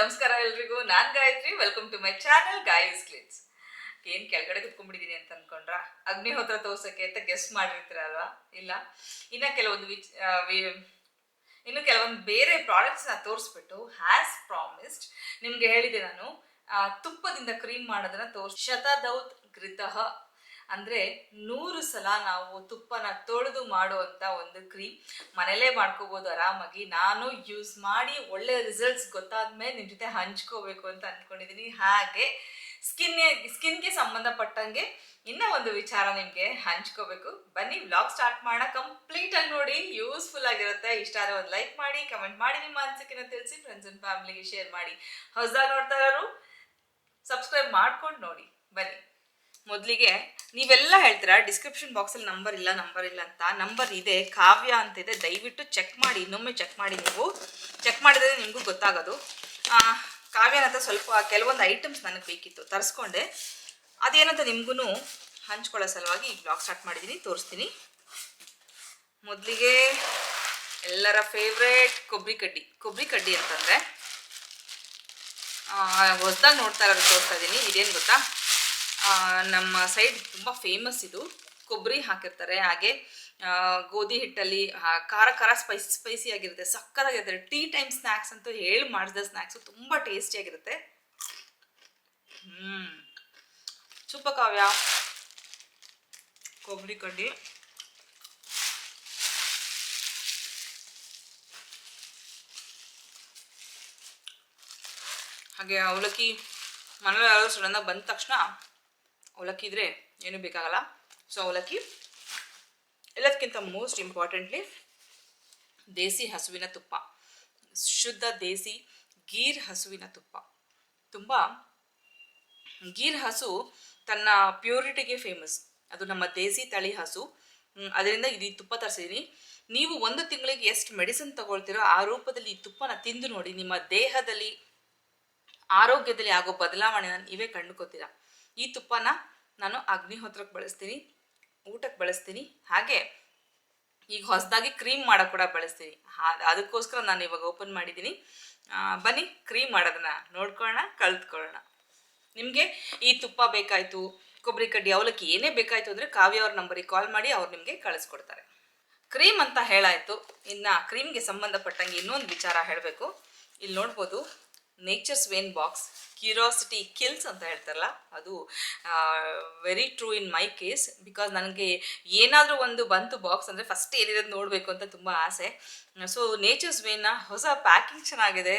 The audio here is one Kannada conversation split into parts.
ನಮಸ್ಕಾರ ಎಲ್ರಿಗೂ, ನಾನ್ Gayathri welcome to my channel Gaya's clicks ಏನ್ ಕೆಳಗಡೆ ಕುತ್ಕೊಂಡ್ಬಿಟ್ಟಿದೀನಿ ಅಂತ ಅನ್ಕೊಂಡ್ರ? ಅಗ್ನಿಹೋತ್ರ ತೋರ್ಸಕ್ಕೆ ಅಂತ ಗೆಸ್ಟ್ ಮಾಡಿರ್ತೀರಲ್ವಾ? ಇಲ್ಲ? ಇನ್ನ ಕೆಲವೊಂದು ವಿಚ್ ಇನ್ನು ಕೆಲವೊಂದು ಬೇರೆ ಪ್ರಾಡಕ್ಟ್ಸ್ನ ತೋರಿಸ್ಬಿಟ್ಟು ಹ್ಯಾಸ್ ಪ್ರಾಮಿಸ್ಡ್ ನಿಮ್ಗೆ ಹೇಳಿದೆ ನಾನು ತುಪ್ಪದಿಂದ ಕ್ರೀಮ್ ಮಾಡೋದನ್ನ ತೋರ್ಸ್ ಶತದೌತ್ ಘೃತಃ ಅಂದ್ರೆ ನೂರು ಸಲ ನಾವು ತುಪ್ಪನ ತೊಳೆದು ಮಾಡುವಂತ ಒಂದು ಕ್ರೀಮ್. ಮನೇಲೇ ಮಾಡ್ಕೋಬಹುದು ಆರಾಮಾಗಿ. ನಾನು ಯೂಸ್ ಮಾಡಿ ಒಳ್ಳೆ ರಿಸಲ್ಟ್ಸ್ ಗೊತ್ತಾದ್ಮೇಲೆ ನಿಮ್ ಜೊತೆ ಹಂಚ್ಕೋಬೇಕು ಅಂತ ಅನ್ಕೊಂಡಿದೀನಿ. ಹಾಗೆ ಸ್ಕಿನ್ ಸ್ಕಿನ್ಗೆ ಸಂಬಂಧಪಟ್ಟಂಗೆ ಇನ್ನ ಒಂದು ವಿಚಾರ ನಿಮ್ಗೆ ಹಂಚ್ಕೋಬೇಕು. ಬನ್ನಿ ವ್ಲಾಗ್ ಸ್ಟಾರ್ಟ್ ಮಾಡೋಣ. ಕಂಪ್ಲೀಟ್ ಆಗಿ ನೋಡಿ. ಯೂಸ್ಫುಲ್ ಆಗಿರುತ್ತೆ. ಇಷ್ಟ ಆದ್ರೆ ಒಂದು ಲೈಕ್ ಮಾಡಿ ಕಮೆಂಟ್ ಮಾಡಿ, ನಿಮ್ಮ ಅನಿಸಿಕೆನ ತಿಳಿಸಿ ಫ್ರೆಂಡ್ಸ್ ಅಂಡ್ ಫ್ಯಾಮಿಲಿಗೆ ಶೇರ್ ಮಾಡಿ. ಹೊಸದಾಗಿ ನೋಡ್ತಾ ಇರೋರು ಸಬ್ಸ್ಕ್ರೈಬ್ ಮಾಡ್ಕೊಂಡು ನೋಡಿ. ಬನ್ನಿ. ಮೊದಲಿಗೆ ನೀವೆಲ್ಲ ಹೇಳ್ತೀರಾ ಡಿಸ್ಕ್ರಿಪ್ಷನ್ ಬಾಕ್ಸಲ್ಲಿ ನಂಬರ್ ಇಲ್ಲ ನಂಬರ್ ಇಲ್ಲ ಅಂತ. ನಂಬರ್ ಇದೆ, ಕಾವ್ಯ ಅಂತ ಇದೆ. ದಯವಿಟ್ಟು ಚೆಕ್ ಮಾಡಿ, ಇನ್ನೊಮ್ಮೆ ಚೆಕ್ ಮಾಡಿ ನೀವು. ಚೆಕ್ ಮಾಡಿದ್ರೆ ನಿಮಗೂ ಗೊತ್ತಾಗೋದು. ಕಾವ್ಯ ಹತ್ರ ಸ್ವಲ್ಪ ಕೆಲವೊಂದು ಐಟಮ್ಸ್ ನನಗೆ ಬೇಕಿತ್ತು. ತರಿಸ್ಕೊಂಡೆ. ಅದೇನಂತ ನಿಮಗೂ ಹಂಚ್ಕೊಳ್ಳೋ ಸಲುವಾಗಿ ಈ ಬ್ಲಾಗ್ ಸ್ಟಾರ್ಟ್ ಮಾಡಿದ್ದೀನಿ ತೋರಿಸ್ತೀನಿ. ಮೊದಲಿಗೆ ಎಲ್ಲರ ಫೇವ್ರೇಟ್ ಕೊಬ್ಬರಿ ಕಡ್ಡಿ. ಕೊಬ್ಬರಿ ಕಡ್ಡಿ ಅಂತಂದರೆ ಹೊಸ್ದಾಗಿ ನೋಡ್ತಾ ಇರೋದು ತೋರಿಸ್ತಾ ಇದ್ದೀನಿ ಇದೇನು ಗೊತ್ತಾ? ನಮ್ಮ ಸೈಡ್ ತುಂಬ ಫೇಮಸ್ ಇದು. ಕೊಬ್ಬರಿ ಹಾಕಿರ್ತಾರೆ. ಹಾಗೆ ಗೋಧಿ ಹಿಟ್ಟಲ್ಲಿ ಖಾರ ಖಾರ ಸ್ಪೈಸಿ ಸ್ಪೈಸಿ ಆಗಿರುತ್ತೆ. ಸಕ್ಕತ್ತಾಗಿರುತ್ತೆ. ಟೀ ಟೈಮ್ ಸ್ನ್ಯಾಕ್ಸ್ ಅಂತೂ ಹೇಳಿ ಮಾಡಿದ ಸ್ನ್ಯಾಕ್ಸು ತುಂಬ ಟೇಸ್ಟಿಯಾಗಿರುತ್ತೆ ಹ್ಞೂ ಸೂಪರ್ ಕಾವ್ಯ ಕೊಬ್ಬರಿ ಕಡ್ಡಿ. ಹಾಗೆ ಅವಲಕ್ಕಿ ಮನೇಲಿ ಯಾರಾದ್ರೂ ಸಡನ್ನಾಗಿ ಬಂದ ತಕ್ಷಣ ಅವಲಕ್ಕಿ ಇದ್ರೆ ಏನೂ ಬೇಕಾಗಲ್ಲ. ಸೊ ಅವಲಕ್ಕಿ ಎಲ್ಲದಕ್ಕಿಂತ ಮೋಸ್ಟ್ ಇಂಪಾರ್ಟೆಂಟ್ಲಿ ದೇಸಿ ಹಸುವಿನ ತುಪ್ಪ. ಶುದ್ಧ ದೇಸಿ ಗೀರ್ ಹಸುವಿನ ತುಪ್ಪ. ತುಂಬ ಗೀರ್ ಹಸು ತನ್ನ ಪ್ಯೂರಿಟಿಗೆ ಫೇಮಸ್ ಅದು ನಮ್ಮ ದೇಸಿ ತಳಿ ಹಸು. ಅದರಿಂದ ಇದು ಈ ತುಪ್ಪ ತರಿಸಿದ್ದೀನಿ ನೀವು ಒಂದು ತಿಂಗಳಿಗೆ ಎಷ್ಟು ಮೆಡಿಸಿನ್ ತಗೊಳ್ತೀರೋ ಆ ರೂಪದಲ್ಲಿ ಈ ತುಪ್ಪನ ತಿಂದು ನೋಡಿ ನಿಮ್ಮ ದೇಹದಲ್ಲಿ, ಆರೋಗ್ಯದಲ್ಲಿ ಆಗೋ ಬದಲಾವಣೆನ ನೀವೇ ಕಂಡುಕೋತೀರಾ. ಈ ತುಪ್ಪನ ನಾನು ಅಗ್ನಿಹೋತ್ರಕ್ಕೆ ಬಳಸ್ತೀನಿ ಊಟಕ್ಕೆ ಬಳಸ್ತೀನಿ. ಹಾಗೆ ಈಗ ಹೊಸದಾಗಿ ಕ್ರೀಮ್ ಮಾಡೋ ಕೂಡ ಬಳಸ್ತೀನಿ. ಅದಕ್ಕೋಸ್ಕರ ನಾನು ಇವಾಗ ಓಪನ್ ಮಾಡಿದ್ದೀನಿ. ಬನ್ನಿ ಕ್ರೀಮ್ ಮಾಡೋದನ್ನ ನೋಡ್ಕೊಳ್ಳೋಣ, ಕಲ್ತ್ಕೊಳ್ಳೋಣ. ನಿಮಗೆ ಈ ತುಪ್ಪ ಬೇಕಾಯಿತು, ಕೊಬ್ಬರಿ ಕಡ್ಡಿ, ಅವಲಕ್ಕಿ ಏನೇ ಬೇಕಾಯಿತು ಅಂದರೆ ಕಾವ್ಯ ಅವ್ರ ನಂಬರಿಗೆ ಕಾಲ್ ಮಾಡಿ ಅವ್ರು ನಿಮಗೆ ಕಳಿಸ್ಕೊಡ್ತಾರೆ. ಕ್ರೀಮ್ ಅಂತ ಹೇಳಾಯಿತು. ಇನ್ನು ಕ್ರೀಮ್ಗೆ ಸಂಬಂಧಪಟ್ಟಂಗೆ ಇನ್ನೊಂದು ವಿಚಾರ ಹೇಳಬೇಕು. ಇಲ್ಲಿ ನೋಡ್ಬೋದು Nature's Vane box curiosity kills ಅಂತ ಹೇಳ್ತಾರಲ್ಲ, ಅದು very true in my case because ನನಗೆ ಏನಾದರೂ ಒಂದು ಬಂತು ಬಾಕ್ಸ್ ಅಂದರೆ ಫಸ್ಟ್ ಏನಿರೋದು ನೋಡಬೇಕು ಅಂತ ತುಂಬ ಆಸೆ. ಸೊ ನೇಚರ್ಸ್ ವೇನ ಹೊಸ ಪ್ಯಾಕಿಂಗ್ ಚೆನ್ನಾಗಿದೆ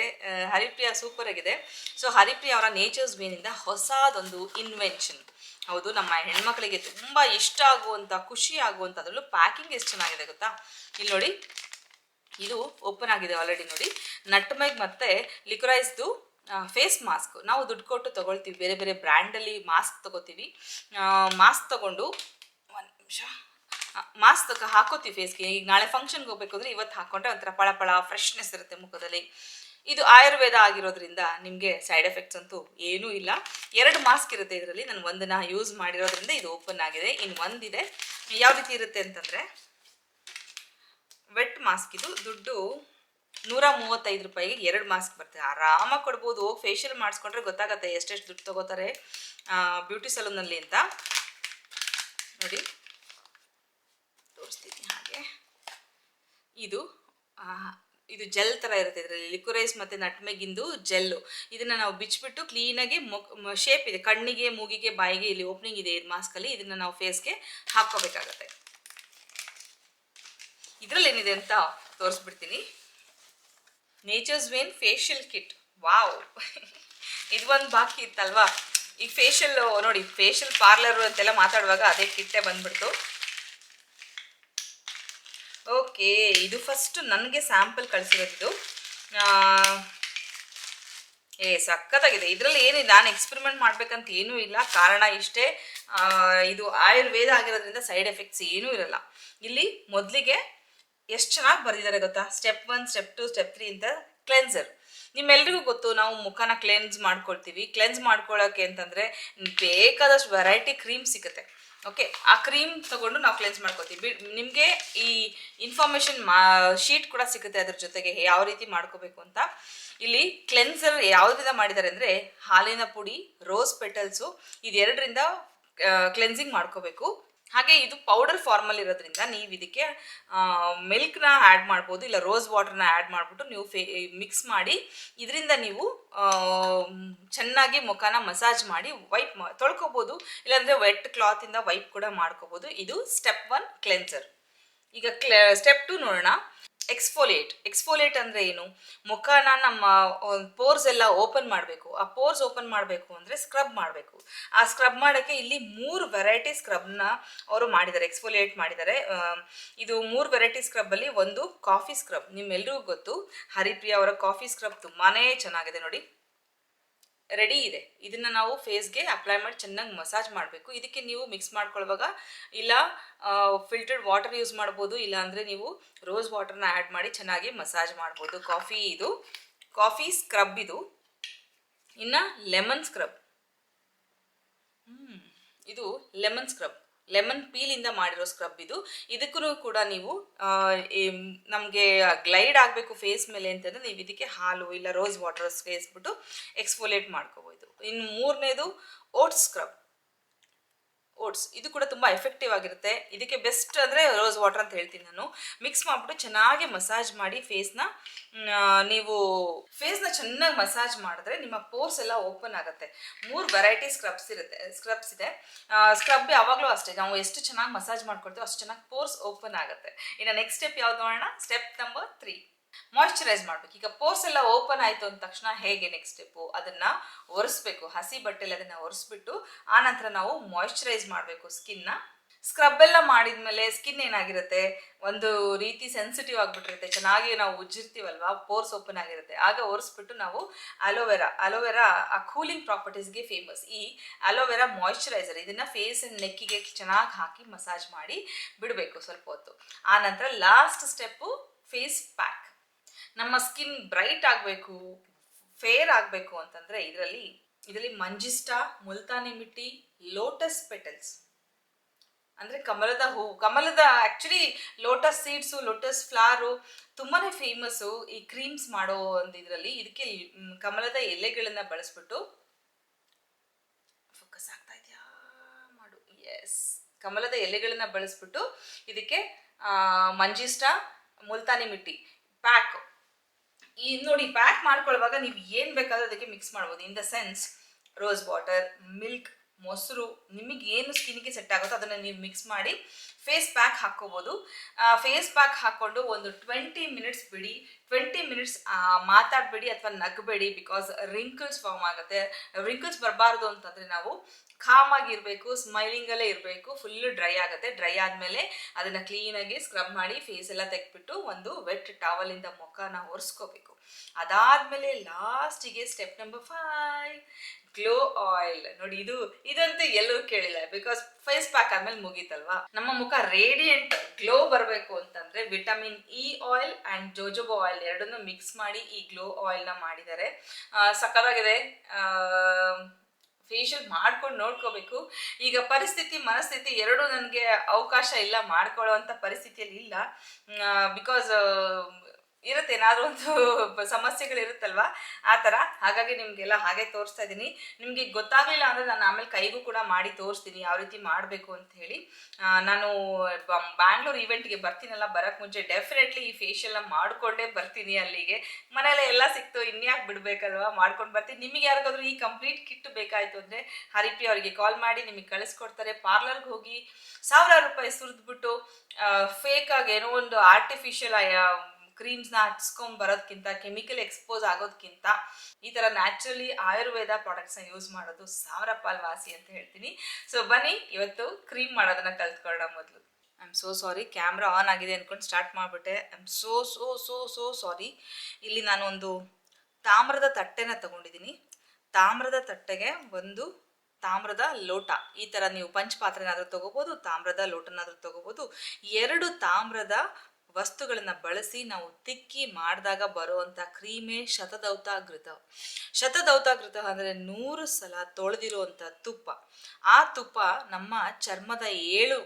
ಹರಿಪ್ರಿಯಾ ಸೂಪರ್ ಆಗಿದೆ. ಸೊ ಹರಿಪ್ರಿಯಾ ಅವರ ನೇಚರ್ಸ್ ವೇನಿಂದ ಹೊಸದೊಂದು ಇನ್ವೆನ್ಷನ್ ಹೌದು, ನಮ್ಮ ಹೆಣ್ಮಕ್ಳಿಗೆ ತುಂಬ ಇಷ್ಟ ಆಗುವಂಥ ಖುಷಿ ಆಗುವಂಥದ್ರಲ್ಲೂ ಪ್ಯಾಕಿಂಗ್ ಎಷ್ಟು ಚೆನ್ನಾಗಿದೆ ಗೊತ್ತಾ? ಇಲ್ಲಿ ನೋಡಿ ಇದು ಓಪನ್ ಆಗಿದೆ ಆಲ್ರೆಡಿ ನೋಡಿ. ನಟ್ಮೆಗ್ ಮತ್ತೆ ಲಿಕ್ರೈಸ್ದು ಫೇಸ್ ಮಾಸ್ಕ್ ನಾವು ದುಡ್ಡು ಕೊಟ್ಟು ತಗೊಳ್ತೀವಿ. ಬೇರೆ ಬೇರೆ ಬ್ರ್ಯಾಂಡಲ್ಲಿ ಮಾಸ್ಕ್ ತಗೋತೀವಿ. ಮಾಸ್ಕ್ ತಗೊಂಡು ಒಂದು ನಿಮಿಷ. ಮಾಸ್ಕ್ ಹಾಕೋತೀವಿ ಫೇಸ್ಗೆ ಈಗ ನಾಳೆ ಫಂಕ್ಷನ್ಗೆ ಹೋಗ್ಬೇಕು ಅಂದರೆ ಇವತ್ತು ಹಾಕೊಂಡ್ರೆ ಒಂಥರ ಪಳ ಪಳ ಫ್ರೆಶ್ನೆಸ್ ಇರುತ್ತೆ ಮುಖದಲ್ಲಿ. ಇದು ಆಯುರ್ವೇದ ಆಗಿರೋದ್ರಿಂದ ನಿಮಗೆ ಸೈಡ್ ಎಫೆಕ್ಟ್ಸ್ ಅಂತೂ ಏನೂ ಇಲ್ಲ. ಎರಡು ಮಾಸ್ಕ್ ಇರುತ್ತೆ ಇದರಲ್ಲಿ. ನಾನು ಒಂದನ್ನ ಯೂಸ್ ಮಾಡಿರೋದ್ರಿಂದ ಇದು ಓಪನ್ ಆಗಿದೆ. ಇನ್ನು ಒಂದಿದೆ. ಯಾವ ರೀತಿ ಇರುತ್ತೆ ಅಂತಂದರೆ ಮಾಸ್ಕ್ ಇದು ದುಡ್ಡು ನೂರ ಮೂವತ್ತೈದು ರೂಪಾಯಿಗೆ ಎರಡು ಮಾಸ್ಕ್ ಬರ್ತದೆ. ಆರಾಮಾಗಿ ಕೊಡ್ಬೋದು. ಹೋಗಿ ಫೇಶಿಯಲ್ ಮಾಡಿಸ್ಕೊಂಡ್ರೆ ಗೊತ್ತಾಗತ್ತೆ ಎಷ್ಟೆಷ್ಟು ದುಡ್ಡು ತಗೋತಾರೆ ಬ್ಯೂಟಿ ಸಲೂನಲ್ಲಿ ಅಂತ. ನೋಡಿ. ತೋರಿಸ್ತೀನಿ ಹಾಗೆ. ಇದು ಇದು ಜೆಲ್ ಥರ ಇರುತ್ತೆ ಇದರಲ್ಲಿ. ಲಿಕ್ವರೈಸ್ ಮತ್ತು ನಟ್ಮೆಗಿಂದು ಜೆಲ್ಲು ಇದನ್ನು ನಾವು ಬಿಚ್ಚಿಬಿಟ್ಟು ಕ್ಲೀನಾಗಿ ಶೇಪ್ ಇದೆ. ಕಣ್ಣಿಗೆ, ಮೂಗಿಗೆ, ಬಾಯಿಗೆ ಇಲ್ಲಿ ಓಪನಿಂಗ್ ಇದೆ ಇದು ಮಾಸ್ಕಲ್ಲಿ ಇದನ್ನು ನಾವು ಫೇಸ್ಗೆ ಹಾಕ್ಕೋಬೇಕಾಗತ್ತೆ. ಇದರಲ್ಲಿ ಏನಿದೆ ಅಂತ ತೋರಿಸ್ಬಿಡ್ತೀನಿ. Nature's Vane facial kit wow ಇದು ಒಂದು ಬಾಕಿ ಇತ್ತಲ್ವಾ? ಈ ಫೇಶಿಯಲ್ ನೋಡಿ ಫೇಶಿಯಲ್ ಪಾರ್ಲರ್ ಅಂತೆಲ್ಲ ಮಾತಾಡುವಾಗ ಅದೇ ಕಿಟ್ಟೆ ಬಂದ್ಬಿಡ್ತು. ಓಕೆ ಇದು ಫಸ್ಟ್ ನನಗೆ ಸ್ಯಾಂಪಲ್ ಕಳಿಸಿರೋದು ಏ, ಸಖತ್ತಾಗಿದೆ. ಇದರಲ್ಲಿ ಏನಿದೆ ನಾನು ಎಕ್ಸ್ಪೆರಿಮೆಂಟ್ ಮಾಡ್ಬೇಕಂತ ಏನೂ ಇಲ್ಲ. ಕಾರಣ ಇಷ್ಟೇ. ಇದು ಆಯುರ್ವೇದ ಆಗಿರೋದ್ರಿಂದ ಸೈಡ್ ಎಫೆಕ್ಟ್ಸ್ ಏನೂ ಇರಲ್ಲ. ಇಲ್ಲಿ ಮೊದಲಿಗೆ ಎಷ್ಟು ಚೆನ್ನಾಗಿ ಬರೆದಿದ್ದಾರೆ ಗೊತ್ತಾ? Step one step two step three ಅಂತ ಕ್ಲೆನ್ಸರ್ ನಿಮ್ಮೆಲ್ರಿಗೂ ಗೊತ್ತು, ನಾವು ಮುಖನ ಕ್ಲೆನ್ಸ್ ಮಾಡ್ಕೊಳ್ತೀವಿ. ಕ್ಲೆನ್ಸ್ ಮಾಡ್ಕೊಳ್ಳೋಕೆ ಅಂತಂದರೆ ಬೇಕಾದಷ್ಟು ವೆರೈಟಿ ಕ್ರೀಮ್ ಸಿಗುತ್ತೆ. ಓಕೆ ಆ ಕ್ರೀಮ್ ತಗೊಂಡು ನಾವು ಕ್ಲೆನ್ಸ್ ಮಾಡ್ಕೋತೀವಿ ನಿಮಗೆ ಈ ಇನ್ಫಾರ್ಮೇಷನ್ ಮಾ ಶೀಟ್ ಕೂಡ ಸಿಗುತ್ತೆ ಅದ್ರ ಜೊತೆಗೆ ಯಾವ ರೀತಿ ಮಾಡ್ಕೋಬೇಕು ಅಂತ. ಇಲ್ಲಿ ಕ್ಲೆನ್ಸರ್ ಯಾವುದರಿಂದ ಮಾಡಿದ್ದಾರೆ ಅಂದರೆ ಹಾಲಿನ ಪುಡಿ ರೋಸ್ ಪೆಟಲ್ಸು ಇದೆರಡರಿಂದ ಕ್ಲೆನ್ಸಿಂಗ್ ಮಾಡ್ಕೋಬೇಕು. ಹಾಗೆ ಇದು ಪೌಡರ್ ಫಾರ್ಮಲ್ ಇರೋದ್ರಿಂದ ನೀವು ಇದಕ್ಕೆ ಮಿಲ್ಕ್ನ ಆ್ಯಡ್ ಮಾಡ್ಬೋದು, ಇಲ್ಲ ರೋಸ್ ವಾಟರ್ನ ಆ್ಯಡ್ ಮಾಡಿಬಿಟ್ಟು ನೀವು ಫೇ ಮಿಕ್ಸ್ ಮಾಡಿ, ಇದರಿಂದ ನೀವು ಚೆನ್ನಾಗಿ ಮುಖನ ಮಸಾಜ್ ಮಾಡಿ ವೈಪ್ ತೊಳ್ಕೊಬೋದು, ಇಲ್ಲಾಂದರೆ ವೆಟ್ ಕ್ಲಾತಿಂದ ವೈಪ್ ಕೂಡ ಮಾಡ್ಕೋಬೋದು. ಇದು ಸ್ಟೆಪ್ ಒನ್ ಕ್ಲೆನ್ಸರ್ ಈಗ ಕ್ಲೆ ಸ್ಟೆಪ್ ಟು ನೋಡೋಣ. ಎಕ್ಸ್ಫೋಲಿಯೇಟ್ ಎಕ್ಸ್ಫೋಲೇಟ್ ಅಂದರೆ ಏನು? ಮುಖನ ನಮ್ಮ ಪೋರ್ಸ್ ಎಲ್ಲ ಓಪನ್ ಮಾಡಬೇಕು. ಆ ಪೋರ್ಸ್ ಓಪನ್ ಮಾಡಬೇಕು ಅಂದರೆ ಸ್ಕ್ರಬ್ ಮಾಡಬೇಕು. ಆ ಸ್ಕ್ರಬ್ ಮಾಡೋಕ್ಕೆ ಇಲ್ಲಿ ಮೂರು ವೆರೈಟಿ ಸ್ಕ್ರಬ್ನ ಅವರು ಮಾಡಿದ್ದಾರೆ ಎಕ್ಸ್ಫೋಲೇಟ್ ಮಾಡಿದ್ದಾರೆ. ಇದು ಮೂರು ವೆರೈಟಿ ಸ್ಕ್ರಬ್ಬಲ್ಲಿ ಒಂದು ಕಾಫಿ ಸ್ಕ್ರಬ್ ನಿಮ್ಮೆಲ್ಲರಿಗೂ ಗೊತ್ತು, ಹರಿಪ್ರಿಯಾ ಅವರ ಕಾಫಿ ಸ್ಕ್ರಬ್ ತುಂಬಾ ಚೆನ್ನಾಗಿದೆ ನೋಡಿ. ರೆಡಿ ಇದೆ. ಇದನ್ನ ನಾವು ಫೇಸ್ಗೆ ಅಪ್ಲೈ ಮಾಡಿ ಚೆನ್ನಾಗಿ ಮಸಾಜ್ ಮಾಡಬೇಕು. ಇದಕ್ಕೆ ನೀವು ಮಿಕ್ಸ್ ಮಾಡ್ಕೊಳ್ಳುವಾಗ ಇಲ್ಲ ಫಿಲ್ಟರ್ಡ್ ವಾಟರ್ ಯೂಸ್ ಮಾಡ್ಬೋದು, ಇಲ್ಲ ಅಂದರೆ ನೀವು ರೋಸ್ ವಾಟರ್ನ ಆ್ಯಡ್ ಮಾಡಿ ಚೆನ್ನಾಗಿ ಮಸಾಜ್ ಮಾಡ್ಬೋದು. ಕಾಫಿ ಇದು ಕಾಫಿ ಸ್ಕ್ರಬ್ ಇದು. ಇನ್ನು ಲೆಮನ್ ಸ್ಕ್ರಬ್ ಇದು ಲೆಮನ್ ಸ್ಕ್ರಬ್ ಲೆಮನ್ ಪೀಲಿಂದ ಮಾಡಿರೋ ಸ್ಕ್ರಬ್ ಇದು. ಇದಕ್ಕೂ ಕೂಡ ನೀವು ನಮಗೆ ಗ್ಲೈಡ್ ಆಗಬೇಕು ಫೇಸ್ ಮೇಲೆ ಅಂತಂದರೆ ನೀವು ಇದಕ್ಕೆ ಹಾಲು ಇಲ್ಲ ರೋಸ್ ವಾಟರ್ ಸೇರಿಸ್ಬಿಟ್ಟು ಎಕ್ಸ್ಫೋಲೇಟ್ ಮಾಡ್ಕೋಬೋದು. ಇನ್ನು ಮೂರನೇದು ಓಟ್ಸ್ ಸ್ಕ್ರಬ್ ಓಟ್ಸ್. ಇದು ಕೂಡ ತುಂಬ ಎಫೆಕ್ಟಿವ್ ಆಗಿರುತ್ತೆ. ಇದಕ್ಕೆ ಬೆಸ್ಟ್ ಅಂದರೆ ರೋಸ್ ವಾಟರ್ ಅಂತ ಹೇಳ್ತೀನಿ ನಾನು. ಮಿಕ್ಸ್ ಮಾಡಿಬಿಟ್ಟು ಚೆನ್ನಾಗಿ ಮಸಾಜ್ ಮಾಡಿ ಫೇಸ್ನ ನೀವು ಫೇಸ್ನ ಚೆನ್ನಾಗಿ ಮಸಾಜ್ ಮಾಡಿದ್ರೆ ನಿಮ್ಮ ಪೋರ್ಸ್ ಎಲ್ಲ ಓಪನ್ ಆಗುತ್ತೆ. ಮೂರು ವೆರೈಟಿ ಸ್ಕ್ರಬ್ಸ್ ಇರುತ್ತೆ ಸ್ಕ್ರಬ್ಸ್ ಇದೆ. ಸ್ಕ್ರಬ್ ಯಾವಾಗಲೂ ಅಷ್ಟೇ. ನಾವು ಎಷ್ಟು ಚೆನ್ನಾಗಿ ಮಸಾಜ್ ಮಾಡ್ಕೊಡ್ತೀವೋ ಅಷ್ಟು ಚೆನ್ನಾಗಿ ಪೋರ್ಸ್ ಓಪನ್ ಆಗುತ್ತೆ. ಇನ್ನು ನೆಕ್ಸ್ಟ್ ಸ್ಟೆಪ್ ಯಾವ್ದು ಮಾಡೋಣ ಸ್ಟೆಪ್ ನಂಬರ್ ತ್ರೀ ಮಾಯ್ಶ್ಚರೈಸ್ ಮಾಡ್ಬೇಕು. ಈಗ ಪೋರ್ಸ್ ಎಲ್ಲ ಓಪನ್ ಆಯಿತು ಅಂದ ತಕ್ಷಣ ಹೇಗೆ ನೆಕ್ಸ್ಟ್ ಸ್ಟೆಪ್ಪು ಅದನ್ನ ಒರೆಸ್ಬೇಕು. ಹಸಿ ಬಟ್ಟೆಲಿ ಅದನ್ನ ಒರೆಸ್ಬಿಟ್ಟು ಆನಂತರ ನಾವು ಮಾಯಿಶ್ಚರೈಸ್ ಮಾಡಬೇಕು ಸ್ಕಿನ್ನ ಸ್ಕ್ರಬ್ ಎಲ್ಲ ಮಾಡಿದ್ಮೇಲೆ ಸ್ಕಿನ್ ಏನಾಗಿರುತ್ತೆ? ಒಂದು ರೀತಿ ಸೆನ್ಸಿಟಿವ್ ಆಗಿಬಿಟ್ಟಿರುತ್ತೆ. ಚೆನ್ನಾಗಿ ನಾವು ಉಜ್ಜಿರ್ತೀವಲ್ವಾ? ಪೋರ್ಸ್ ಓಪನ್ ಆಗಿರುತ್ತೆ. ಆಗ ಒರೆಸ್ಬಿಟ್ಟು ನಾವು ಅಲೋವೆರಾ ಅಲೋವೆರಾ ಆ ಕೂಲಿಂಗ್ ಪ್ರಾಪರ್ಟೀಸ್ಗೆ ಫೇಮಸ್ ಈ ಅಲೋವೆರಾ ಮಾಯಿಶ್ಚರೈಸರ್ ಇದನ್ನ ಫೇಸ್ ಅಂಡ್ ನೆಕ್ಕಿಗೆ ಚೆನ್ನಾಗಿ ಹಾಕಿ ಮಸಾಜ್ ಮಾಡಿ ಬಿಡಬೇಕು ಸ್ವಲ್ಪ ಹೊತ್ತು. ಆನಂತರ ಲಾಸ್ಟ್ ಸ್ಟೆಪ್ಪು ಫೇಸ್ ಪ್ಯಾಕ್ ನಮ್ಮ ಸ್ಕಿನ್ ಬ್ರೈಟ್ ಆಗಬೇಕು, ಫೇರ್ ಆಗಬೇಕು ಅಂತಂದರೆ ಇದರಲ್ಲಿ ಇದರಲ್ಲಿ ಮಂಜಿಸ್ಟಾ, ಮುಲ್ತಾನಿ ಮಿಟ್ಟಿ, ಲೋಟಸ್ ಪೆಟಲ್ಸ್. ಅಂದರೆ ಕಮಲದ ಹೂವು ಕಮಲದ actually lotus seeds, lotus flower ತುಂಬಾ ಫೇಮಸ್ಸು ಈ ಕ್ರೀಮ್ಸ್ ಮಾಡೋ ಒಂದು ಇದರಲ್ಲಿ. ಇದಕ್ಕೆ ಕಮಲದ ಎಲೆಗಳನ್ನು ಬಳಸ್ಬಿಟ್ಟು ಫೋಕಸ್ ಆಗ್ತಾ ಇದೆಯಾ ಮಾಡು. ಎಸ್ ಕಮಲದ ಎಲೆಗಳನ್ನು ಬಳಸ್ಬಿಟ್ಟು ಇದಕ್ಕೆ ಮಂಜಿಸ್ಟಾ, ಮುಲ್ತಾನಿ ಮಿಟ್ಟಿ, ಪ್ಯಾಕ್ ಈ ನೋಡಿ ಪ್ಯಾಕ್ ಮಾಡ್ಕೊಳ್ಳುವಾಗ ನೀವು ಏನು ಬೇಕಾದ್ರೂ ಅದಕ್ಕೆ ಮಿಕ್ಸ್ ಮಾಡ್ಬೋದು. In the sense rose water milk ಮೊಸರು ನಿಮಗೆ ಏನು ಸ್ಕಿನ್ಗೆ ಸೆಟ್ ಆಗುತ್ತೋ ಅದನ್ನು ನೀವು ಮಿಕ್ಸ್ ಮಾಡಿ ಫೇಸ್ ಪ್ಯಾಕ್ ಹಾಕ್ಕೋಬೋದು ಫೇಸ್ ಪ್ಯಾಕ್ ಹಾಕ್ಕೊಂಡು ಒಂದು ಟ್ವೆಂಟಿ ಮಿನಿಟ್ಸ್ ಬಿಡಿ. ಟ್ವೆಂಟಿ ಮಿನಿಟ್ಸ್ ಮಾತಾಡಬೇಡಿ ಅಥವಾ ನಗಬೇಡಿ ಬಿಕಾಸ್ ರಿಂಕಲ್ಸ್ ಫಾರ್ಮ್ ಆಗುತ್ತೆ. ರಿಂಕಲ್ಸ್ ಬರಬಾರ್ದು ಅಂತಂದರೆ ನಾವು ಕಾಮ್ ಆಗಿರಬೇಕು ಸ್ಮೈಲಿಂಗಲ್ಲೇ ಇರಬೇಕು ಫುಲ್ ಡ್ರೈ ಆಗುತ್ತೆ. ಡ್ರೈ ಆದಮೇಲೆ ಅದನ್ನು ಕ್ಲೀನಾಗಿ ಸ್ಕ್ರಬ್ ಮಾಡಿ ಫೇಸ್ ಎಲ್ಲ ತೆಗೆದ್ಬಿಟ್ಟು ಒಂದು ವೆಟ್ ಟಾವಲಿಂದ ಮುಖನ ಒರೆಸ್ಕೋಬೇಕು. ಅದಾದಮೇಲೆ ಲಾಸ್ಟಿಗೆ step number five glow oil ನೋಡಿ ಇದು, ಇದಂತೂ ಎಲ್ಲರೂ ಕೇಳಿಲ್ಲ ಬಿಕಾಸ್ ಫೇಸ್ ಪ್ಯಾಕ್ ಆದ್ಮೇಲೆ ಮುಗೀತಲ್ವಾ? ನಮ್ಮ ಮುಖ ರೇಡಿಯಂಟ್ ಗ್ಲೋ ಬರಬೇಕು ಅಂತಂದ್ರೆ vitamin E oil and jojoba oil ಎರಡನ್ನೂ ಮಿಕ್ಸ್ ಮಾಡಿ ಈ ಗ್ಲೋ ಆಯಿಲ್ನ ಮಾಡಿದ್ದಾರೆ. ಸಕ್ಕದಾಗಿದೆ ಫೇಶಿಯಲ್ ಮಾಡ್ಕೊಂಡು ನೋಡ್ಕೋಬೇಕು. ಈಗ ಪರಿಸ್ಥಿತಿ, ಮನಸ್ಥಿತಿ ಎರಡೂ ನನಗೆ ಅವಕಾಶ ಇಲ್ಲ ಮಾಡ್ಕೊಳ್ಳೋ ಅಂತ ಪರಿಸ್ಥಿತಿಯಲ್ಲಿ ಇಲ್ಲ. ಬಿಕಾಸ್ ಇರುತ್ತೆ, ಏನಾದರೂ ಒಂದು ಸಮಸ್ಯೆಗಳಿರುತ್ತಲ್ವಾ? ಆ ಥರ. ಹಾಗಾಗಿ ನಿಮಗೆಲ್ಲ ಹಾಗೆ ತೋರಿಸ್ತಾ ಇದ್ದೀನಿ. ನಿಮಗೆ ಗೊತ್ತಾಗಲಿಲ್ಲ ಅಂದರೆ ನಾನು ಆಮೇಲೆ ಕೈಗೂ ಕೂಡ ಮಾಡಿ ತೋರಿಸ್ತೀನಿ, ಯಾವ ರೀತಿ ಮಾಡಬೇಕು ಅಂತ ಹೇಳಿ. ನಾನು ಬ್ಯಾಂಗ್ಳೂರ್ ಇವೆಂಟ್ಗೆ ಬರ್ತೀನಲ್ಲ ಬರೋಕ್ಕೆ ಮುಂಚೆ ಡೆಫಿನೆಟ್ಲಿ ಈ ಫೇಶಿಯಲ್ನ ಮಾಡಿಕೊಂಡೇ ಬರ್ತೀನಿ ಅಲ್ಲಿಗೆ. ಮನೇಲೆ ಎಲ್ಲ ಸಿಕ್ತು, ಇನ್ಯಾಕೆ ಬಿಡಬೇಕಲ್ವಾ? ಮಾಡ್ಕೊಂಡು ಬರ್ತೀನಿ. ನಿಮಗೆ ಯಾರಿಗಾದ್ರೂ ಈ ಕಂಪ್ಲೀಟ್ ಕಿಟ್ ಬೇಕಾಯಿತು ಅಂದರೆ ಹರಿಪಿ ಅವರಿಗೆ ಕಾಲ್ ಮಾಡಿ, ನಿಮಗೆ ಕಳಿಸ್ಕೊಡ್ತಾರೆ. ಪಾರ್ಲರ್ಗೆ ಹೋಗಿ ಸಾವಿರಾರು ರೂಪಾಯಿ ಸುರಿದ್ಬಿಟ್ಟು ಫೇಕ್ ಆಗಿ ಏನೋ ಒಂದು ಆರ್ಟಿಫಿಷಿಯಲ್ ಕ್ರೀಮ್ಸ್ನ ಹಚ್ಕೊಂಡ್ ಬರೋದಕ್ಕಿಂತ ಕೆಮಿಕಲ್ ಎಕ್ಸ್ಪೋಸ್ ಆಗೋದಕ್ಕಿಂತ ಈ ಥರ ನ್ಯಾಚುರಲಿ ಆಯುರ್ವೇದ ಪ್ರಾಡಕ್ಟ್ಸ್ನ ಯೂಸ್ ಮಾಡೋದು ಸಾವಿರ ಪಾಲ್ ವಾಸಿ ಅಂತ ಹೇಳ್ತೀನಿ. ಸೊ ಬನ್ನಿ, ಇವತ್ತು ಕ್ರೀಮ್ ಮಾಡೋದನ್ನ ಕಲ್ತ್ಕೊಳ್ಳೋಣ ಮೊದಲು. I am so sorry camera on ಆಗಿದೆ ಅಂದ್ಕೊಂಡು ಸ್ಟಾರ್ಟ್ ಮಾಡಿಬಿಟ್ಟೆ. I am so so so so sorry ಇಲ್ಲಿ ನಾನು ಒಂದು ತಾಮ್ರದ ತಟ್ಟೆನ ತಗೊಂಡಿದ್ದೀನಿ. ತಾಮ್ರದ ತಟ್ಟೆಗೆ ಒಂದು ತಾಮ್ರದ ಲೋಟ. ಈ ಥರ ನೀವು ಪಂಚಪಾತ್ರೆನಾದರೂ ತೊಗೋಬೋದು, ತಾಮ್ರದ ಲೋಟನಾದರೂ ತೊಗೋಬೋದು. ಎರಡು ತಾಮ್ರದ ವಸ್ತುಗಳನ್ನು ಬಳಸಿ ನಾವು ತಿಕ್ಕಿ ಮಾಡಿದಾಗ ಬರುವಂಥ ಕ್ರೀಮೇ ಶತದೌತಾಗೃತ. ಶತದೌತಾಗೃತ ಅಂದರೆ ನೂರು ಸಲ ತೊಳೆದಿರುವಂಥ ತುಪ್ಪ. ಆ ತುಪ್ಪ ನಮ್ಮ ಚರ್ಮದ ಏಳು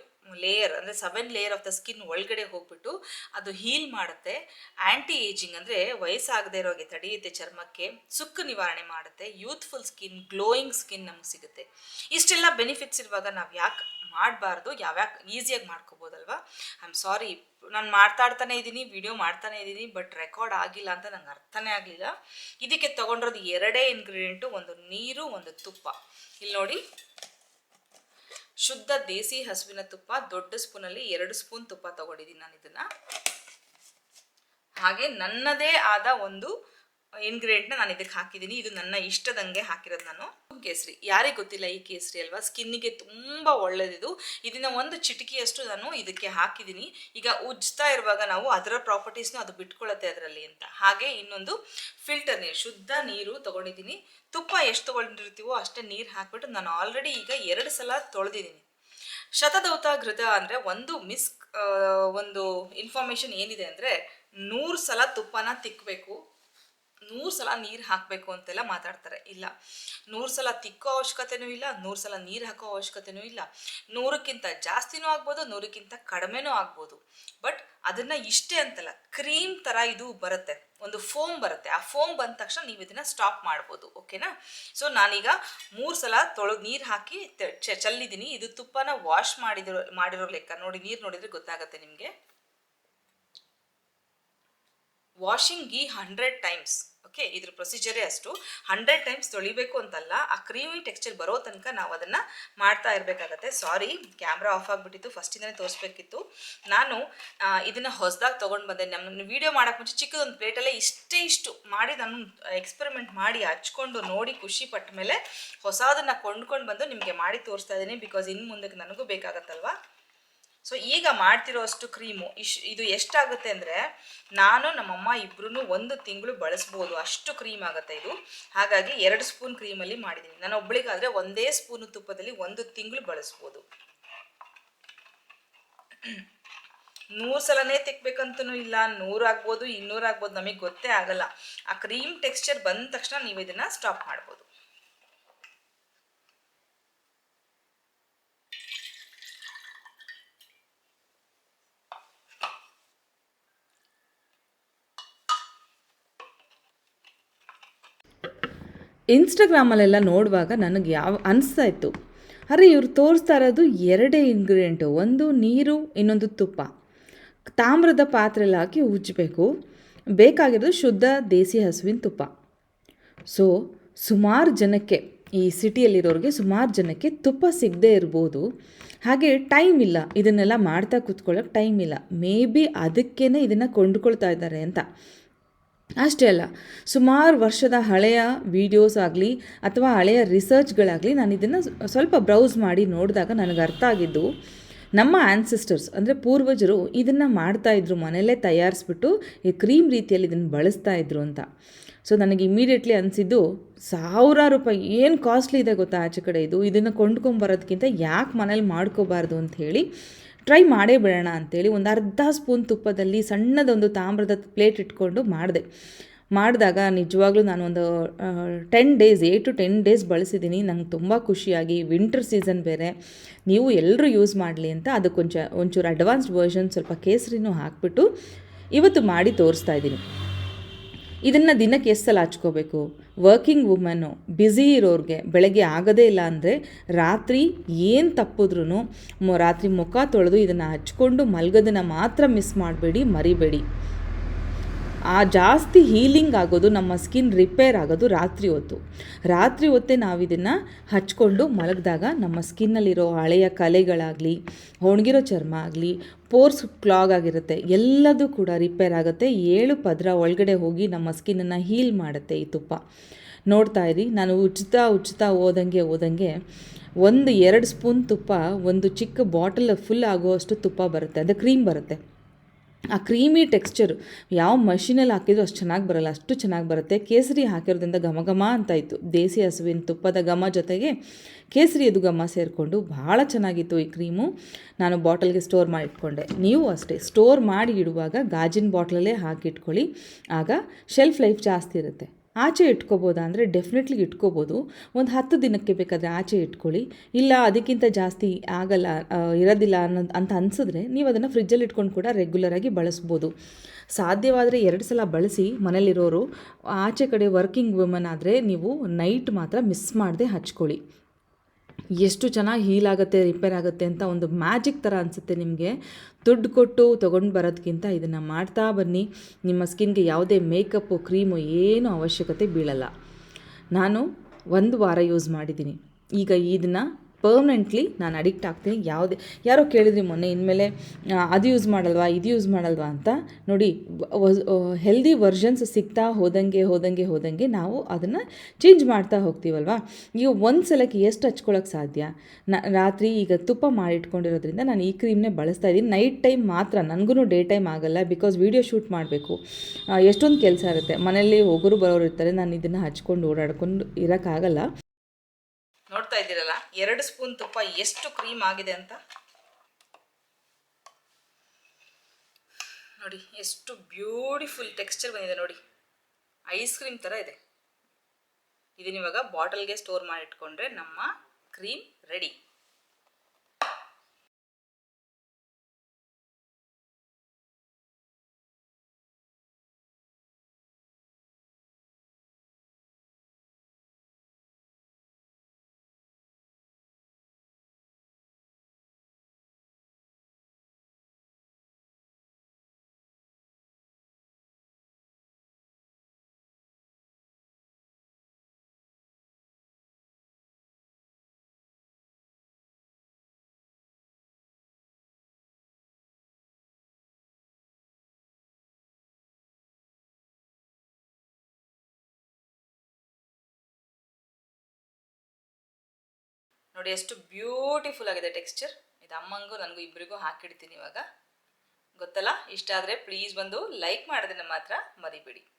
ಲೇಯರ್ ಅಂದರೆ seven layer of the skin ಒಳಗಡೆ ಹೋಗ್ಬಿಟ್ಟು ಅದು ಹೀಲ್ ಮಾಡುತ್ತೆ. ಆ್ಯಂಟಿ ಏಜಿಂಗ್ ಅಂದರೆ ವಯಸ್ಸಾಗದೇ ಇರೋಗೆ ತಡೆಯುತ್ತೆ ಚರ್ಮಕ್ಕೆ, ಸುಕ್ಕು ನಿವಾರಣೆ ಮಾಡುತ್ತೆ ಯೂತ್ಫುಲ್ ಸ್ಕಿನ್ ಗ್ಲೋಯಿಂಗ್ ಸ್ಕಿನ್ ನಮ್ಗೆ ಸಿಗುತ್ತೆ. ಇಷ್ಟೆಲ್ಲ ಬೆನಿಫಿಟ್ಸ್ ಇರುವಾಗ ನಾವು ಯಾಕೆ ಮಾಡಬಾರ್ದು ಯಾವ್ಯಾವ ಈಸಿಯಾಗಿ ಮಾಡ್ಕೋಬೋದಲ್ವಾ? ಐ ಆಮ್ ಸಾರಿ ನಾನು ಮಾತಾಡ್ತಾನೆ ಇದ್ದೀನಿ ವಿಡಿಯೋ ಮಾಡ್ತಾನೆ ಇದ್ದೀನಿ ಬಟ್ ರೆಕಾರ್ಡ್ ಆಗಿಲ್ಲ ಅಂತ ನಂಗೆ ಅರ್ಥನೇ ಆಗಲಿಲ್ಲ. ಇದಕ್ಕೆ ತೊಗೊಂಡಿರೋದು ಎರಡೇ ಇಂಗ್ರೀಡಿಯೆಂಟು ಒಂದು ನೀರು, ಒಂದು ತುಪ್ಪ. ಇಲ್ಲಿ ನೋಡಿ. ಶುದ್ಧ ದೇಸಿ ಹಸುವಿನ ತುಪ್ಪ, ದೊಡ್ಡ ಸ್ಪೂನಲ್ಲಿ ಎರಡು ಸ್ಪೂನ್ ತುಪ್ಪ ತಗೊಂಡಿದ್ದೀನಿ ನಾನು ಇದನ್ನ. ಹಾಗೆ ನನ್ನದೇ ಆದ ಒಂದು ಇಂಗ್ರೀಡಿಯೆಂಟ್ನ ನಾನು ಇದಕ್ಕೆ ಹಾಕಿದ್ದೀನಿ ಇದು ನನ್ನ ಇಷ್ಟದಂಗೆ ಹಾಕಿರೋದು ನಾನು. ಕೇಸರಿ. ಯಾರಿಗೆ ಗೊತ್ತಿಲ್ಲ ಈ ಕೇಸರಿ ಅಲ್ವಾ? ಸ್ಕಿನ್ನಿಗೆ ತುಂಬ ಒಳ್ಳೆಯದಿದು ಇದನ್ನ ಒಂದು ಚಿಟಕಿಯಷ್ಟು ನಾನು ಇದಕ್ಕೆ ಹಾಕಿದ್ದೀನಿ. ಈಗ ಉಜ್ತಾ ಇರುವಾಗ ನಾವು ಅದರ ಪ್ರಾಪರ್ಟೀಸ್ನು ಅದು ಬಿಟ್ಕೊಳ್ಳುತ್ತೆ ಅದರಲ್ಲಿ ಅಂತ. ಹಾಗೆ ಇನ್ನೊಂದು ಫಿಲ್ಟರ್ ನೀರು, ಶುದ್ಧ ನೀರು ತೊಗೊಂಡಿದ್ದೀನಿ. ತುಪ್ಪ ಎಷ್ಟು ತೊಗೊಂಡಿರ್ತೀವೋ ಅಷ್ಟೇ ನೀರು ಹಾಕಿಬಿಟ್ಟು ನಾನು ಆಲ್ರೆಡಿ ಈಗ ಎರಡು ಸಲ ತೊಳೆದಿದ್ದೀನಿ. ಶತದೌತ ಘೃತ ಅಂದರೆ ಒಂದು ಮಿಸ್ ಒಂದು ಇನ್ಫಾರ್ಮೇಷನ್ ಏನಿದೆ ಅಂದರೆ ನೂರು ಸಲ ತುಪ್ಪನ ತಿಕ್ಕಬೇಕು ನೂರು ಸಲ ನೀರು ಹಾಕಬೇಕು ಅಂತೆಲ್ಲ ಮಾತಾಡ್ತಾರೆ. ಇಲ್ಲ. ನೂರು ಸಲ ತಿಕ್ಕೋ ಅವಶ್ಯಕತೆನೂ ಇಲ್ಲ, ನೂರು ಸಲ ನೀರು ಹಾಕೋ ಅವಶ್ಯಕತೆನೂ ಇಲ್ಲ. ನೂರಕ್ಕಿಂತ ಜಾಸ್ತಿನೂ ಆಗ್ಬೋದು, ನೂರಕ್ಕಿಂತ ಕಡಿಮೆನೂ ಆಗ್ಬೋದು. ಬಟ್ ಅದನ್ನು ಇಷ್ಟೇ ಅಂತಲ್ಲ, ಕ್ರೀಮ್ ಥರ ಇದು ಬರುತ್ತೆ. ಒಂದು ಫೋಮ್ ಬರುತ್ತೆ. ಆ ಫೋಮ್ ಬಂದ ತಕ್ಷಣ ನೀವು ಇದನ್ನ ಸ್ಟಾಪ್ ಮಾಡ್ಬೋದು. ಓಕೆನಾ? ಸೊ ನಾನೀಗ ಮೂರು ಸಲ ತೊಳೆದು ನೀರು ಹಾಕಿ ಚೆಲ್ಲಿದ್ದೀನಿ ಇದು ತುಪ್ಪನ ವಾಶ್ ಮಾಡಿದ್ರು ಮಾಡಿರೋ ಲೆಕ್ಕ. ನೋಡಿ, ನೀರು ನೋಡಿದರೆ ಗೊತ್ತಾಗುತ್ತೆ ನಿಮಗೆ. ವಾಷಿಂಗ್ ಈ ಹಂಡ್ರೆಡ್ ಟೈಮ್ಸ್ ಓಕೆ ಇದ್ರ ಪ್ರೊಸೀಜರೇ ಅಷ್ಟು. ಹಂಡ್ರೆಡ್ ಟೈಮ್ಸ್ ತೊಳಿಬೇಕು ಅಂತಲ್ಲ, ಆ ಕ್ರೀಮಿ ಟೆಕ್ಸ್ಚರ್ ಬರೋ ತನಕ ನಾವು ಅದನ್ನು ಮಾಡ್ತಾ ಇರಬೇಕಾಗತ್ತೆ. ಸಾರಿ ಕ್ಯಾಮ್ರಾ ಆಫ್ ಆಗಿಬಿಟ್ಟಿತ್ತು. ಫಸ್ಟಿಂದನೇ ತೋರಿಸ್ಬೇಕಿತ್ತು. ನಾನು ಇದನ್ನು ಹೊಸದಾಗಿ ತೊಗೊಂಡು ಬಂದೆ. ನಮ್ಮ ವೀಡಿಯೋ ಮಾಡೋಕೆ ಮುಂಚೆ ಚಿಕ್ಕದೊಂದು ಪ್ಲೇಟಲ್ಲೇ ಇಷ್ಟೇ ಇಷ್ಟು ಮಾಡಿ ನಾನು ಎಕ್ಸ್ಪೆರಿಮೆಂಟ್ ಮಾಡಿ ಹಚ್ಕೊಂಡು ನೋಡಿ ಖುಷಿ ಪಟ್ಟ ಮೇಲೆ ಹೊಸದನ್ನು ಕೊಂಡ್ಕೊಂಡು ಬಂದು ನಿಮಗೆ ಮಾಡಿ ತೋರಿಸ್ತಾ ಇದ್ದೀನಿ. ಬಿಕಾಸ್ ಇನ್ನು ಮುಂದಕ್ಕೆ ನನಗೂ ಬೇಕಾಗತ್ತಲ್ವಾ? ಸೊ ಈಗ ಮಾಡ್ತಿರೋ ಅಷ್ಟು ಕ್ರೀಮು ಇಶ್, ಇದು ಎಷ್ಟಾಗುತ್ತೆ ಅಂದರೆ ನಾನು ನಮ್ಮಮ್ಮ ಇಬ್ಬರೂ ಒಂದು ತಿಂಗಳು ಬಳಸ್ಬೋದು, ಅಷ್ಟು ಕ್ರೀಮ್ ಆಗುತ್ತೆ ಇದು. ಹಾಗಾಗಿ ಎರಡು ಸ್ಪೂನ್ ಕ್ರೀಮಲ್ಲಿ ಮಾಡಿದ್ದೀನಿ ನಾನು ಒಬ್ಬಳಿಗಾದರೆ ಒಂದೇ ಸ್ಪೂನು ತುಪ್ಪದಲ್ಲಿ ಒಂದು ತಿಂಗಳು ಬಳಸ್ಬೋದು. ನೂರು ಸಲನೇ ತೆಗ್ಬೇಕಂತೂ ಇಲ್ಲ, ನೂರು ಆಗ್ಬೋದು, ಇನ್ನೂರು ಆಗ್ಬೋದು, ನಮಗೆ ಗೊತ್ತೇ ಆಗಲ್ಲ. ಆ ಕ್ರೀಮ್ ಟೆಕ್ಸ್ಚರ್ ಬಂದ ತಕ್ಷಣ ನೀವು ಇದನ್ನು ಸ್ಟಾಪ್ ಮಾಡ್ಬೋದು. ಇನ್ಸ್ಟಾಗ್ರಾಮಲ್ಲೆಲ್ಲ ನೋಡುವಾಗ ನನಗೆ ಯಾವ ಅನಿಸ್ತಾ ಇತ್ತು ಅರೆ ಇವ್ರು ತೋರಿಸ್ತಾ ಇರೋದು ಎರಡೇ ಇಂಗ್ರೀಡಿಯೆಂಟು ಒಂದು ನೀರು, ಇನ್ನೊಂದು ತುಪ್ಪ. ತಾಮ್ರದ ಪಾತ್ರೆಯಲ್ಲಿ ಹಾಕಿ ಉಜ್ಜಬೇಕು. ಬೇಕಾಗಿರೋದು ಶುದ್ಧ ದೇಸಿ ಹಸುವಿನ ತುಪ್ಪ. ಸೊ ಸುಮಾರು ಜನಕ್ಕೆ, ಈ ಸಿಟಿಯಲ್ಲಿರೋರಿಗೆ ಸುಮಾರು ಜನಕ್ಕೆ ತುಪ್ಪ ಸಿಗದೇ ಇರ್ಬೋದು. ಹಾಗೆ ಟೈಮ್ ಇಲ್ಲ. ಇದನ್ನೆಲ್ಲ ಮಾಡ್ತಾ ಕೂತ್ಕೊಳ್ಳೋಕೆ ಟೈಮ್ ಇಲ್ಲ. ಮೇ ಬಿ ಅದಕ್ಕೇ ಇದನ್ನು ಕೊಂಡ್ಕೊಳ್ತಾ ಇದ್ದಾರೆ ಅಂತ. ಅಷ್ಟೇ ಅಲ್ಲ, ಸುಮಾರು ವರ್ಷದ ಹಳೆಯ ವೀಡಿಯೋಸ್ ಆಗಲಿ ಅಥವಾ ಹಳೆಯ ರಿಸರ್ಚ್ಗಳಾಗಲಿ ನಾನು ಇದನ್ನು ಸ್ವಲ್ಪ ಬ್ರೌಸ್ ಮಾಡಿ ನೋಡಿದಾಗ ನನಗೆ ಅರ್ಥ ಆಗಿದ್ದು, ನಮ್ಮ ಆ್ಯನ್ಸಿಸ್ಟರ್ಸ್ ಅಂದರೆ ಪೂರ್ವಜರು ಇದನ್ನು ಮಾಡ್ತಾಯಿದ್ರು ಮನೆಯಲ್ಲೇ ತಯಾರಿಸ್ಬಿಟ್ಟು ಈ ಕ್ರೀಮ್ ರೀತಿಯಲ್ಲಿ ಇದನ್ನು ಬಳಸ್ತಾ ಇದ್ರು ಅಂತ. ಸೊ ನನಗೆ ಇಮಿಡಿಯೇಟ್ಲಿ ಅನಿಸಿದ್ದು, ಸಾವಿರಾರು ರೂಪಾಯಿ ಏನು ಕಾಸ್ಟ್ಲಿ ಇದೆ ಗೊತ್ತಾ ಆಚೆ ಕಡೆ ಇದು? ಇದನ್ನು ಕೊಂಡ್ಕೊಂಬರೋದಕ್ಕಿಂತ ಯಾಕೆ ಮನೇಲಿ ಮಾಡ್ಕೋಬಾರ್ದು ಅಂತ ಹೇಳಿ ಟ್ರೈ ಮಾಡೇ ಬಿಡೋಣ ಅಂತೇಳಿ ಒಂದು ಅರ್ಧ ಸ್ಪೂನ್ ತುಪ್ಪದಲ್ಲಿ ಸಣ್ಣದೊಂದು ತಾಮ್ರದ ಪ್ಲೇಟ್ ಇಟ್ಕೊಂಡು ಮಾಡಿದೆ. ಮಾಡಿದಾಗ ನಿಜವಾಗ್ಲೂ ನಾನು ಒಂದು ten days eight to ten days ಬಳಸಿದ್ದೀನಿ ನಂಗೆ ತುಂಬ ಖುಷಿಯಾಗಿ ವಿಂಟರ್ ಸೀಸನ್ ಬೇರೆ. ನೀವು ಎಲ್ಲರೂ ಯೂಸ್ ಮಾಡಲಿ ಅಂತ ಅದಕ್ಕೊಂಚ, ಒಂಚೂರು ಅಡ್ವಾನ್ಸ್ಡ್ ವರ್ಷನ್ ಸ್ವಲ್ಪ ಕೇಸರಿನೂ ಹಾಕ್ಬಿಟ್ಟು ಇವತ್ತು ಮಾಡಿ ತೋರಿಸ್ತಾ ಇದ್ದೀನಿ. ಇದನ್ನು ದಿನಕ್ಕೆ ಎಷ್ಟು ಹಚ್ಕೋಬೇಕು? ವರ್ಕಿಂಗ್ ವುಮನ್ನು ಬ್ಯುಸಿ ಇರೋರಿಗೆ ಬೆಳಗ್ಗೆ ಆಗೋದೇ ಇಲ್ಲ ಅಂದರೆ ರಾತ್ರಿ ಏನು ತಪ್ಪಿದ್ರೂ ರಾತ್ರಿ ಮುಖ ತೊಳೆದು ಇದನ್ನು ಹಚ್ಕೊಂಡು ಮಲಗೋದನ್ನು ಮಾತ್ರ ಮಿಸ್ ಮಾಡಬೇಡಿ, ಮರಿಬೇಡಿ. ಆ ಜಾಸ್ತಿ ಹೀಲಿಂಗ್ ಆಗೋದು ನಮ್ಮ ಸ್ಕಿನ್ ರಿಪೇರ್ ಆಗೋದು ರಾತ್ರಿ ಹೊತ್ತು. ರಾತ್ರಿ ಹೊತ್ತೇ ನಾವು ಇದನ್ನು ಹಚ್ಕೊಂಡು ಮಲಗಿದಾಗ ನಮ್ಮ ಸ್ಕಿನ್ನಲ್ಲಿರೋ ಹಳೆಯ ಕಲೆಗಳಾಗಲಿ, ಒಣಗಿರೋ ಚರ್ಮ ಆಗಲಿ ಪೋರ್ಸ್ ಕ್ಲಾಗ್ ಆಗಿರುತ್ತೆ, ಎಲ್ಲದೂ ಕೂಡ ರಿಪೇರ್ ಆಗುತ್ತೆ. ಏಳು ಪದರ ಒಳಗಡೆ ಹೋಗಿ ನಮ್ಮ ಸ್ಕಿನ್ನನ್ನು ಹೀಲ್ ಮಾಡುತ್ತೆ ಈ ತುಪ್ಪ. ನೋಡ್ತಾ ಇರಿ, ನಾನು ಉಚಿತ ಉಚಿತ ಹೋದಂಗೆ ಹೋದಂಗೆ ಒಂದು ಎರಡು ಸ್ಪೂನ್ ತುಪ್ಪ, ಒಂದು ಚಿಕ್ಕ ಬಾಟಲ್ ಫುಲ್ ಆಗುವಷ್ಟು ತುಪ್ಪ ಬರುತ್ತೆ, ಅದು ಕ್ರೀಮ್ ಬರುತ್ತೆ. ಆ ಕ್ರೀಮಿ ಟೆಕ್ಸ್ಚರ್ ಯಾವ ಮಷಿನಲ್ಲಿ ಹಾಕಿದ್ರು ಅಷ್ಟು ಚೆನ್ನಾಗಿ ಬರಲ್ಲ, ಅಷ್ಟು ಚೆನ್ನಾಗಿ ಬರುತ್ತೆ. ಕೇಸರಿ ಹಾಕಿರೋದ್ರಿಂದ ಘಮ ಘಮ ಅಂತ ಇತ್ತು ದೇಸಿ ಹಸುವಿನ ತುಪ್ಪದ ಘಮ ಜೊತೆಗೆ ಕೇಸರಿಯದು ಘಮ ಸೇರಿಕೊಂಡು ಭಾಳ ಚೆನ್ನಾಗಿತ್ತು ಈ ಕ್ರೀಮು. ನಾನು ಬಾಟಲ್ಗೆ ಸ್ಟೋರ್ ಮಾಡಿ ಇಟ್ಕೊಂಡೆ. ನೀವು ಅಷ್ಟೇ, ಸ್ಟೋರ್ ಮಾಡಿ ಇಡುವಾಗ ಗಾಜಿನ ಬಾಟ್ಲಲ್ಲೇ ಹಾಕಿಟ್ಕೊಳ್ಳಿ. ಆಗ ಶೆಲ್ಫ್ ಲೈಫ್ ಜಾಸ್ತಿ ಇರುತ್ತೆ. ಆಚೆ ಇಟ್ಕೋಬೋದಾ ಅಂದರೆ ಡೆಫಿನೆಟ್ಲಿ ಇಟ್ಕೋಬೋದು. ಒಂದು ಹತ್ತು ದಿನಕ್ಕೆ ಬೇಕಾದರೆ ಆಚೆ ಇಟ್ಕೊಳ್ಳಿ. ಇಲ್ಲ ಅದಕ್ಕಿಂತ ಜಾಸ್ತಿ ಆಗಲ್ಲ ಇರೋದಿಲ್ಲ ಅನ್ನೋದು ಅಂತ ಅನಿಸಿದ್ರೆ ನೀವು ಅದನ್ನು ಫ್ರಿಜ್ಜಲ್ಲಿ ಇಟ್ಕೊಂಡು ಕೂಡ ರೆಗ್ಯುಲರಾಗಿ ಬಳಸ್ಬೋದು. ಸಾಧ್ಯವಾದರೆ ಎರಡು ಸಲ ಬಳಸಿ ಮನೇಲಿರೋರು, ಆಚೆ ಕಡೆ ವರ್ಕಿಂಗ್ ವುಮನ್ ಆದರೆ ನೀವು ನೈಟ್ ಮಾತ್ರ ಮಿಸ್ ಮಾಡದೆ ಹಚ್ಕೊಳ್ಳಿ. ಎಷ್ಟು ಚೆನ್ನಾಗಿ ಹೀಲ್ ಆಗುತ್ತೆ ರಿಪೇರ್ ಆಗುತ್ತೆ ಅಂತ ಒಂದು ಮ್ಯಾಜಿಕ್ ಥರ ಅನಿಸುತ್ತೆ ನಿಮಗೆ. ದುಡ್ಡು ಕೊಟ್ಟು ತೊಗೊಂಡು ಬರೋದಕ್ಕಿಂತ ಇದನ್ನು ಮಾಡ್ತಾ ಬನ್ನಿ. ನಿಮ್ಮ ಸ್ಕಿನ್ಗೆ ಯಾವುದೇ ಮೇಕಪ್ಪು ಕ್ರೀಮು ಏನೂ ಅವಶ್ಯಕತೆ ಬೀಳಲ್ಲ. ನಾನು ಒಂದು ವಾರ ಯೂಸ್ ಮಾಡಿದ್ದೀನಿ. ಈಗ ಇದನ್ನು ಪರ್ಮನೆಂಟ್ಲಿ ನಾನು ಅಡಿಕ್ಟ್ ಆಗ್ತೀನಿ. ಯಾವುದೇ ಯಾರೋ ಕೇಳಿದ್ರಿ ಮೊನ್ನೆ, ಇನ್ಮೇಲೆ ಅದು ಯೂಸ್ ಮಾಡಲ್ವಾ, ಇದು ಯೂಸ್ ಮಾಡಲ್ವಾ ಅಂತ. ನೋಡಿ ಹೆಲ್ದಿ ವರ್ಷನ್ಸ್ ಸಿಗ್ತಾ ಹೋದಂಗೆ ಹೋದಂಗೆ ಹೋದಂಗೆ ನಾವು ಅದನ್ನು ಚೇಂಜ್ ಮಾಡ್ತಾ ಹೋಗ್ತೀವಲ್ವಾ? ಈಗ ಒಂದು ಸಲಕ್ಕೆ ಎಷ್ಟು ಹಚ್ಕೊಳ್ಳೋಕೆ ಸಾಧ್ಯ? ನ ರಾತ್ರಿ ಈಗ ತುಪ್ಪ ಮಾಡಿಟ್ಕೊಂಡಿರೋದ್ರಿಂದ ನಾನು ಈ ಕ್ರೀಮ್ನೇ ಬಳಸ್ತಾ ಇದ್ದೀನಿ. ನೈಟ್ ಟೈಮ್ ಮಾತ್ರ ನನಗೂ ಡೇ ಟೈಮ್ ಆಗಲ್ಲ ಬಿಕಾಸ್ ವೀಡಿಯೋ ಶೂಟ್ ಮಾಡಬೇಕು. ಎಷ್ಟೊಂದು ಕೆಲಸ ಇರುತ್ತೆ. ಮನೆಯಲ್ಲಿ ಹೋಗೋರು ಬರೋರು ಇರ್ತಾರೆ, ನಾನು ಇದನ್ನು ಹಚ್ಕೊಂಡು ಓಡಾಡ್ಕೊಂಡು ಇರೋಕ್ಕಾಗಲ್ಲ. ನೋಡ್ತಾ ಇದ್ದೀರಲ್ಲ? ಎರಡು ಸ್ಪೂನ್ ತುಪ್ಪ ಎಷ್ಟು ಕ್ರೀಮ್ ಆಗಿದೆ ಅಂತ? ನೋಡಿ, ಎಷ್ಟು ಬ್ಯೂಟಿಫುಲ್ ಟೆಕ್ಸ್ಚರ್ ಬಂದಿದೆ ನೋಡಿ. ಐಸ್ ಕ್ರೀಮ್ ಥರ ಇದೆ. ಇದನ್ನ ಇವಾಗ ಬಾಟಲ್ಗೆ ಸ್ಟೋರ್ ಮಾಡಿಟ್ಕೊಂಡ್ರೆ ನಮ್ಮ ಕ್ರೀಮ್ ರೆಡಿ ನೋಡಿ ಎಷ್ಟು ಬ್ಯೂಟಿಫುಲ್ ಆಗಿದೆ ಟೆಕ್ಸ್ಚರ್ ಇದು ಅಮ್ಮಂಗೂ ನನಗೂ ಇಬ್ಬರಿಗೂ ಹಾಕಿಡ್ತೀನಿ ಇವಾಗ. ಗೊತ್ತಲ್ಲ? ಇಷ್ಟ ಆದರೆ ಪ್ಲೀಸ್ ಬಂದು ಲೈಕ್ ಮಾಡೋದನ್ನ ಮಾತ್ರ ಮರಿಬೇಡಿ.